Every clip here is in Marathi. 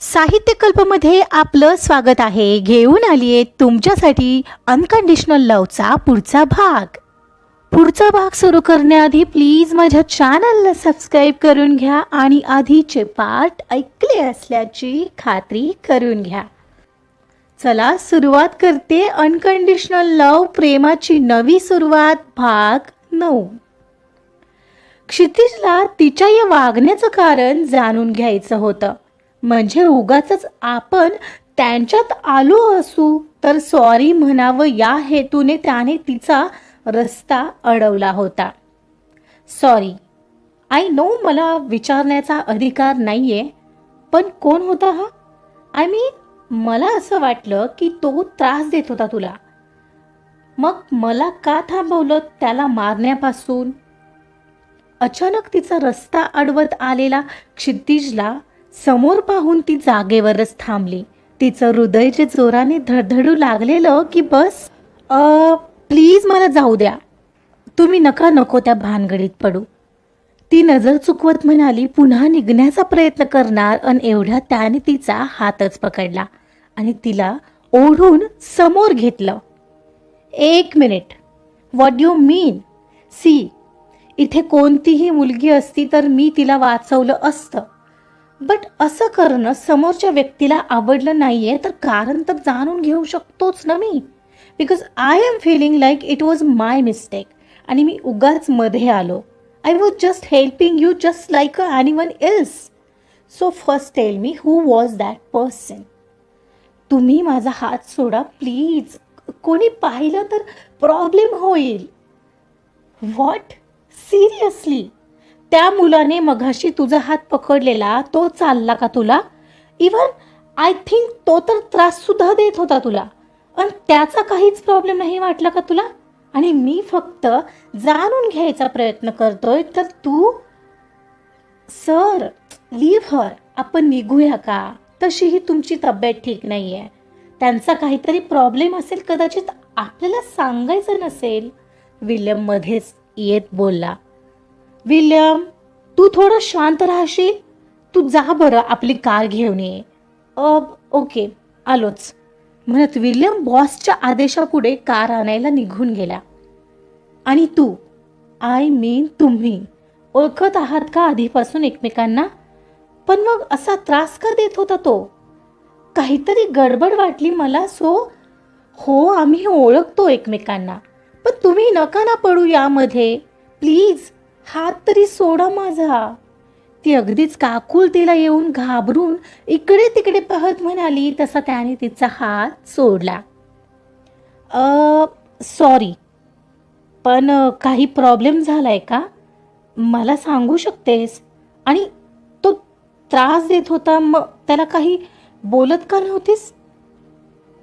साहित्यकल्पमध्ये आपलं स्वागत आहे. घेऊन आली आहे तुमच्यासाठी अनकंडिशनल लवचा पुढचा भाग. पुढचा भाग सुरू करण्याआधी प्लीज माझ्या चॅनलला सबस्क्राईब करून घ्या आणि आधीचे पार्ट ऐकले असल्याची खात्री करून घ्या. चला सुरुवात करते अनकंडिशनल लव प्रेमाची नवी सुरुवात भाग नऊ. क्षितिजला तिच्या या वागण्याचं कारण जाणून घ्यायचं होतं. म्हणजे उगाच आपण त्यांच्यात आलो असू तर सॉरी म्हणावं या हेतूने त्याने तिचा रस्ता अडवला होता. सॉरी आय नो मला विचारण्याचा अधिकार नाही आहे पण कोण होता हा? आय मीन मला असं वाटलं की तो त्रास देत होता तुला. मग मला का थांबवलं त्याला मारण्यापासून? अचानक तिचा रस्ता अडवत आलेला क्षितिजला समोर पाहून ती जागेवरच थांबली. तिचं हृदय जे जोराने धडधडू लागलेलं की बस अ, प्लीज मला जाऊ द्या. तुम्ही नका नको त्या भानगडीत पडू. ती नजर चुकवत म्हणाली पुन्हा निघण्याचा प्रयत्न करणार. अन एवढ्या त्याने तिचा हातच पकडला आणि तिला ओढून समोर घेतलं. एक minute. What you mean see इथे कोणतीही मुलगी असती तर मी तिला वाचवलं असतं. बट असं करणं समोरच्या व्यक्तीला आवडलं नाही आहे तर कारण तर जाणून घेऊ शकतोच ना मी. Because I am feeling like it was my mistake आणि मी उगाच मध्ये आलो. I was just helping you just like a anyone so first tell me who was that person तुम्ही माझा हात सोडा प्लीज कोणी पाहिलं तर प्रॉब्लेम होईल. व्हॉट सिरियसली त्या मुलाने मघाशी तुझा हात पकडलेला तो चालला का तुला? इवन आय थिंक तो तर त्राससुद्धा देत होता तुला. आणि त्याचा काहीच प्रॉब्लेम नाही वाटला का तुला? आणि मी फक्त जाणून घ्यायचा प्रयत्न करतोय तर तू सर लिव्ह हर आपण निघूया का? तशीही तुमची तब्येत ठीक नाही आहे त्यांचा काहीतरी प्रॉब्लेम असेल कदाचित आपल्याला सांगायचं नसेल. विल्यममध्येच येत बोलला. विल्यम तू थोडं शांत राहशील? तू जा बरं आपली कार घेऊन ये. अब ओके आलोच. म्हणत विल्यम बॉसच्या आदेशापुढे कार आणायला निघून गेला. आणि तू आय मीन तुम्ही ओळखत आहात का आधीपासून एकमेकांना? पण मग असा त्रास का देत होता तो? काहीतरी गडबड वाटली मला सो हो आम्ही ओळखतो एकमेकांना. पण तुम्ही नका ना पडू यामध्ये. प्लीज हात तरी सोडा माझा. ती अगदीच काकुलतीला येऊन घाबरून इकडे तिकडे पाहत म्हणाली तसा त्याने तिचा हात सोडला. सॉरी पण काही प्रॉब्लेम झाला आहे का? मला सांगू शकतेस? आणि तो त्रास देत होता मग त्याला काही बोलत का नव्हतीस?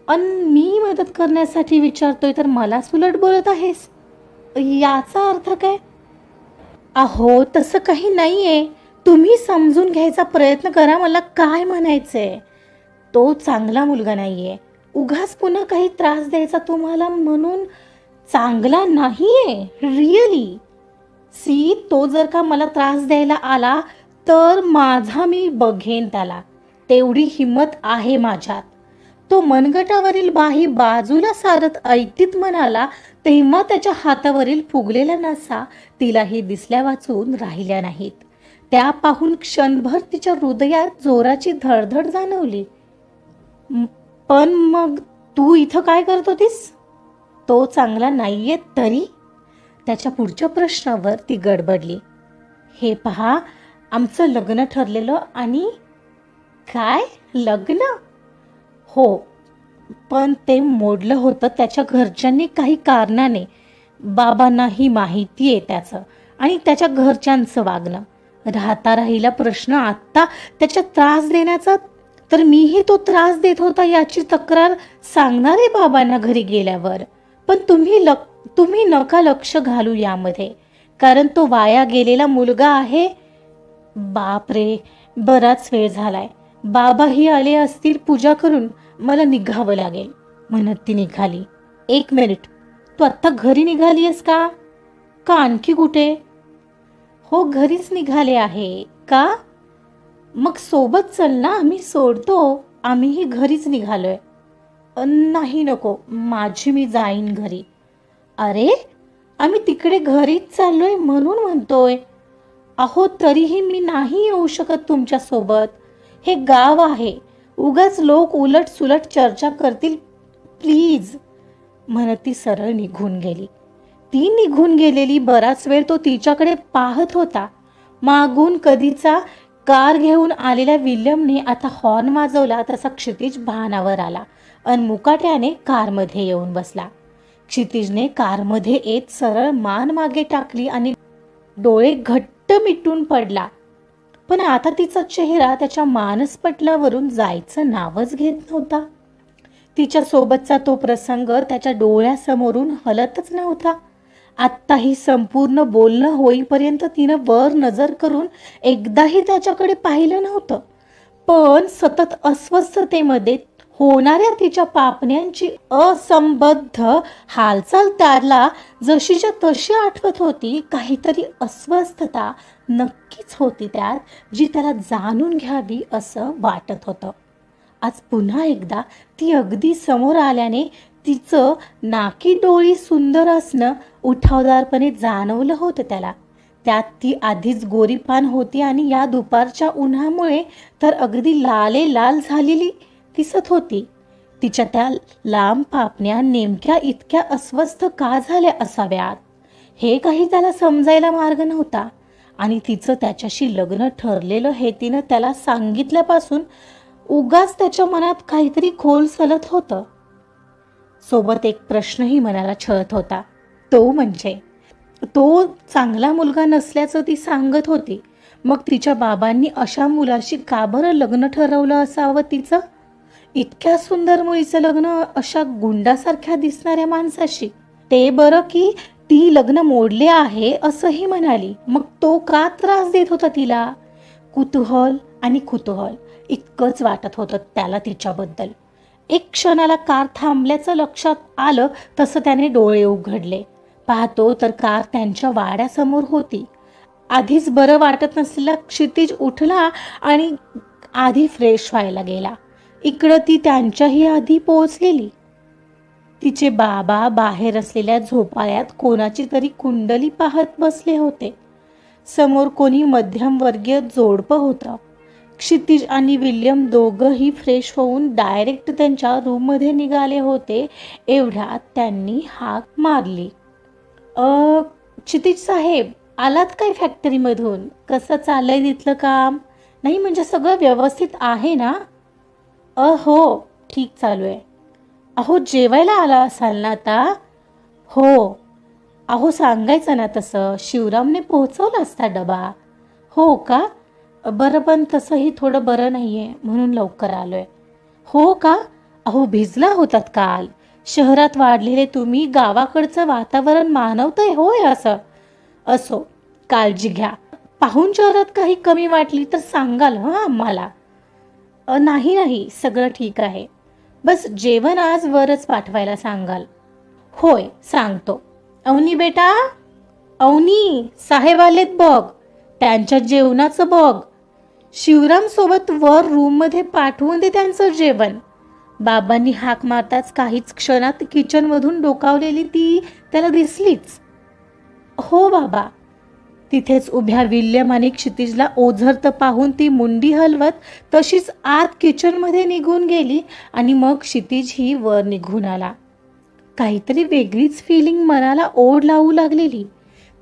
अन मी मदत करण्यासाठी विचारतोय तर मला सुलट बोलत आहेस? याचा अर्थ काय? अहो तसं काही नाही आहे तुम्ही समजून घ्यायचा प्रयत्न करा मला काय म्हणायचं आहे तो चांगला मुलगा नाही आहे उगाच पुन्हा काही त्रास द्यायचा तुम्हाला म्हणून चांगला नाही आहे रिअली. सी तो जर का मला त्रास द्यायला आला तर माझा मी बघेन त्याला. तेवढी हिंमत आहे माझ्यात. तो मनगटावरील बाही बाजूला सारत ऐटीत म्हणाला तेव्हा त्याच्या हातावरील फुगलेला नसा तिलाही दिसल्या वाचून राहिल्या नाहीत त्या पाहून क्षणभर तिच्या हृदयात जोराची धडधड जाणवली. पण मग तू इथं काय करत होतीस? तो चांगला नाहीये तरी त्याच्या पुढच्या प्रश्नावर ती गडबडली. हे पहा आमचं लग्न ठरलेलं आणि? काय? लग्न? हो पण ते मोडलं होतं त्याच्या घरच्यांनी काही कारणाने. बाबांनाही माहिती आहे त्याचं. आणि त्याच्या घरच्यांचं वागणं. राहता राहिला प्रश्न आत्ता त्याच्या त्रास देण्याचा? तर मीही तो त्रास देत होता याची तक्रार सांगणार आहे बाबांना घरी गेल्यावर. पण तुम्ही लक तुम्ही नका लक्ष घालू यामध्ये. कारण तो वाया गेलेला मुलगा आहे. बापरे बराच वेळ झालाय. बाबाही आले असतील पूजा करून मला निघावं लागेल. म्हणत ती निघाली. एक मिनिट तू आत्ता घरी निघाली आहेस का? का आणखी कुठे? हो घरीच निघाले आहे. का? मग सोबत चल ना आम्ही सोडतो. आम्हीही घरीच निघालोय. नाही नको माझी मी जाईन घरी. अरे आम्ही तिकडे घरीच चाललोय म्हणून म्हणतोय. अहो तरीही मी नाही येऊ शकत तुमच्यासोबत. हे गाव आहे. उगाच लोक उलट सुलट चर्चा करतील. प्लीज म्हणत ती सरळ निघून गेली. ती निघून गेलेली बराच वेळ तो तिच्याकडे पाहत होता. मागून कधीचा कार घेऊन आलेल्या विल्यमने आता हॉर्न वाजवला तसा क्षितिज भानावर आला अन मुकाट्याने कारमध्ये येऊन बसला. क्षितिजने कारमध्ये येत सरळ मान मागे टाकली आणि डोळे घट्ट मिटून पडला. पण आता तिचा चेहरा त्याच्या मानसपटलावरून जायचं नावच घेत नव्हता. तिच्या सोबतचा तो प्रसंग त्याच्या डोळ्यासमोरून हलतच नव्हता. आत्ताही संपूर्ण बोलणं होईपर्यंत तिनं वर नजर करून एकदाही त्याच्याकडे पाहिलं नव्हतं. पण सतत अस्वस्थतेमध्ये होणाऱ्या तिच्या पापण्यांची असंबद्ध हालचाल त्याला जशीच्या तशी आठवत होती काहीतरी अस्वस्थता नक्कीच होती त्यात जी त्याला जाणून घ्यावी असं वाटत होतं. आज पुन्हा एकदा ती अगदी समोर आल्याने तिचं नाकी डोळी सुंदर असणं उठावदारपणे जाणवलं होतं त्याला. त्यात ती आधीच गोरीपान होती आणि या दुपारच्या उन्हामुळे तर अगदी लाले लाल झालेली दिसत होती. तिच्या त्या लांब पापण्या नेमक्या इतक्या अस्वस्थ का झाल्या असाव्यात? हे काही त्याला समजायला मार्ग नव्हता. आणि तिचं त्याच्याशी लग्न ठरलेलं हे तिनं त्याला सांगितल्यापासून उगाच त्याच्या मनात काहीतरी खोल सलत होतं. सोबत एक प्रश्नही मनाला छळत होता. तो म्हणजे तो चांगला मुलगा नसल्याचं ती सांगत होती. मग तिच्या बाबांनी अशा मुलाशी का बरं लग्न ठरवलं असावं तिचं? इतक्या सुंदर मुलीचं लग्न अशा गुंडासारख्या दिसणाऱ्या माणसाशी. ते बरं की ती लग्न मोडले आहे असंही म्हणाली. मग तो का त्रास देत होता तिला? कुतूहल आणि कुतूहल. इतकंच वाटत होतं त्याला तिच्याबद्दल. एक क्षणाला कार थांबल्याचं लक्षात आलं तसं त्याने डोळे उघडले. पाहतो तर कार त्यांच्या वाड्यासमोर होती. आधीच बरं वाटत नसलेला क्षितिज उठला आणि आधी फ्रेश व्हायला गेला. इकडं ती त्यांच्याही आधी पोहोचलेली. तिचे बाबा बाहेर असलेल्या झोपाळ्यात कोणाची तरी कुंडली पाहत बसले होते. समोर कोणी मध्यमवर्गीय जोडपं होतं. क्षितिज आणि विल्यम दोघंही फ्रेश होऊन डायरेक्ट त्यांच्या रूममध्ये निघाले होते एवढ्यात त्यांनी हाक मारली. अ क्षितिज साहेब आलात काय फॅक्टरीमधून कसं चाललंय तिथलं काम? नाही म्हणजे सगळं व्यवस्थित आहे ना? अ हो ठीक चालू आहे. अहो जेवायला आला असाल ना आता? हो. अहो सांगायचं ना तसं शिवरामने पोहोचवला असता डबा. हो का? बरं पण तसंही थोडं बरं नाही आहे म्हणून लवकर आलो आहे हो का? अहो भिजला होतात काल. शहरात वाढलेले तुम्ही गावाकडचं वातावरण मानवतंय होय असं. असो काळजी घ्या. पाहून शहरात काही कमी वाटली तर सांगाल हं आम्हाला. नाही नाही सगळं ठीक आहे. बस जेवण आज वरच पाठवायला सांगाल. होय सांगतो. अवनी बेटा अवनी साहेब आलेत बघ. त्यांच्या जेवणाचं बघ. शिवरामसोबत वर रूममध्ये पाठवून दे त्यांचं जेवण. बाबांनी हाक मारताच काहीच क्षणात किचनमधून डोकावलेली ती त्याला दिसलीच. हो बाबा तिथेच उभ्या विल्यम आणि क्षितिजला ओझरतं पाहून ती मुंडी हलवत तशीच आत किचनमध्ये निघून गेली आणि मग क्षितिज ही वर निघून आला. काहीतरी वेगळीच फिलिंग मनाला ओढ लावू लागलेली.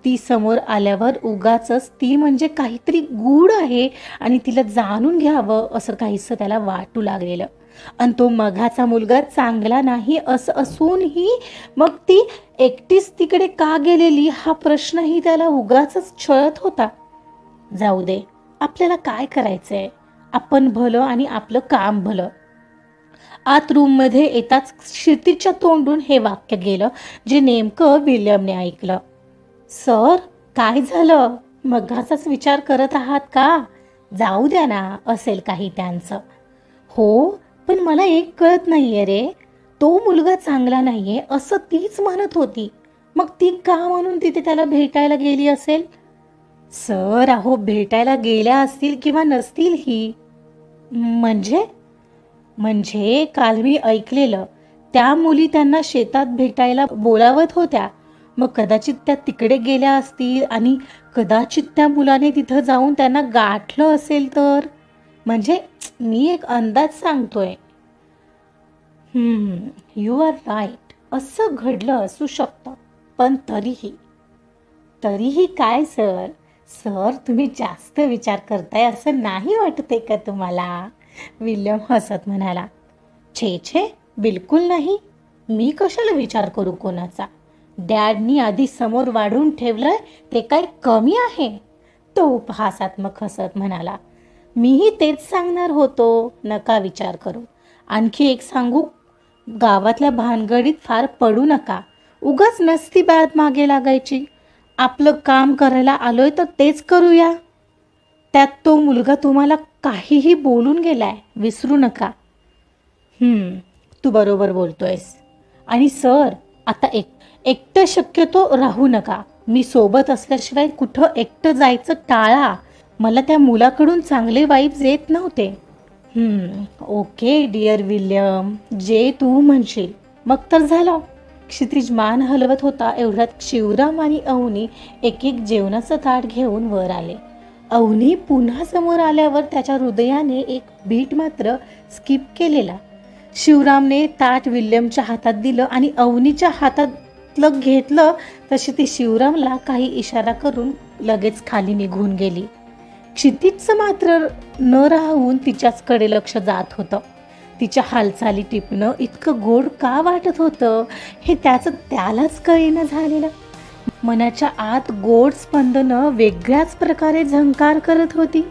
ती समोर आल्यावर उगाच ती म्हणजे काहीतरी गूढ आहे आणि तिला जाणून घ्यावं असं काहीसं त्याला वाटू लागलेलं. आणि तो मघाचा मुलगा चांगला नाही असं असूनही मग ती एकटीच तिकडे का गेलेली हा प्रश्नही त्याला उगाच छळत होता. जाऊ दे आपल्याला काय करायचंय? आपण भलं आणि आपलं काम भलं. आत रूममध्ये येताच क्षितिजच्या तोंडून हे वाक्य गेलं जे नेमकं विल्यमने ऐकलं. सर काय झालं? मघाचाच विचार करत आहात का? जाऊ द्या ना असेल काही त्यांचं. हो पण मला एक कळत नाहीये रे. तो मुलगा चांगला नाहीये असं तीच म्हणत होती. मग ती का म्हणून तिथे त्याला भेटायला गेली असेल? सर अहो भेटायला गेल्या असतील किंवा नसतील ही. म्हणजे? म्हणजे काल मी ऐकलेलं. त्या मुली त्यांना शेतात भेटायला बोलावत होत्या. मग कदाचित त्या तिकडे गेल्या असतील आणि कदाचित त्या मुलाने तिथं जाऊन त्यांना गाठलं असेल तर? म्हणजे मी एक अंदाज सांगतोय. यू आर राईट असं घडलं असू शकतं पण तरीही. तरीही काय सर सर तुम्ही जास्त विचार करताय असं नाही वाटते का तुम्हाला? विल्यम हसत म्हणाला. छे छे बिलकुल नाही. मी कशाला विचार करू कोणाचा? डॅडनी आधी समोर वाढून ठेवलंय ते काय कमी आहे. तो उपहासात्मक हसत म्हणाला. मीही तेच सांगणार होतो. नका विचार करू. आणखी एक सांगू. गावातल्या भानगडीत फार पडू नका. उगाच नसती बाद मागे लागायची. आपलं काम करायला आलोय तर तेच करूया. त्यात तो मुलगा तुम्हाला काहीही बोलून गेलाय. विसरू नका. तू बरोबर बोलतोयस. आणि सर आता एक एकटं शक्यतो राहू नका. मी सोबत असल्याशिवाय कुठं एकटं जायचं टाळा. मला त्या मुलाकडून चांगले वाईब्स येत नव्हते. ओके डिअर विल्यम जे तू म्हणशील. मग तर झालं. क्षितिज मान हलवत होता. एवढ्यात शिवराम आणि अवनी एक एक जेवणाचं ताट घेऊन वर आले. अवनी पुन्हा समोर आल्यावर त्याच्या हृदयाने एक बीट मात्र स्किप केलेला. शिवरामने ताट विल्यमच्या हातात दिलं आणि अवनीच्या हातातलं घेतलं तशी ती शिवरामला काही इशारा करून लगेच खाली निघून गेली. क्षितिजचं मात्र न राहून तिच्याचकडे लक्ष जात होतं. तिच्या हालचाली टिपणं इतकं गोड का वाटत होतं हे त्याचं त्यालाच कळीनं झालेलं. मनाच्या आत गोड स्पंदनं वेगळ्याच प्रकारे झंकार करत होती.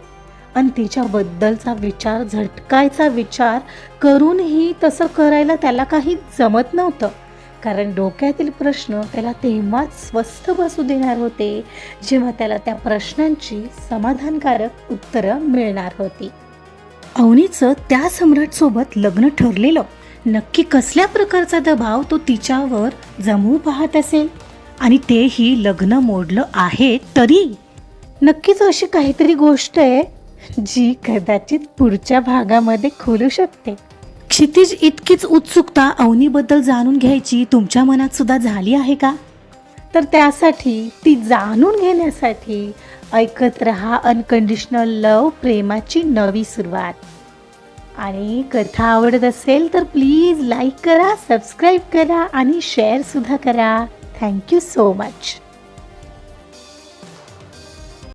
आणि तिच्याबद्दलचा विचार झटकायचा विचार करूनही तसं करायला त्याला काही जमत नव्हतं. कारण डोक्यातील प्रश्न त्याला तेव्हाच स्वस्थ बसू देणार होते जेव्हा त्याला त्या प्रश्नांची समाधानकारक उत्तरं मिळणार होती. अवनीचं त्या सम्राटसोबत लग्न ठरलेलं नक्की कसल्या प्रकारचा दबाव तो तिच्यावर जमवू पाहत असेल? आणि तेही लग्न मोडलं आहे तरी? नक्कीच अशी काहीतरी गोष्ट आहे जी कदाचित पुढच्या भागामध्ये खोलू शकते. क्षितिज इतकीच उत्सुकता अवनीबद्दल जाणून घ्यायची तुमच्या मनात सुद्धा झाली आहे का? तर त्यासाठी ती जाणून घेण्यासाठी ऐकत रहा अनकंडिशनल लव प्रेमाची नवी सुरुवात. आणि कथा आवडत असेल तर प्लीज लाईक करा सबस्क्राईब करा आणि शेअरसुद्धा करा. Thank you so much.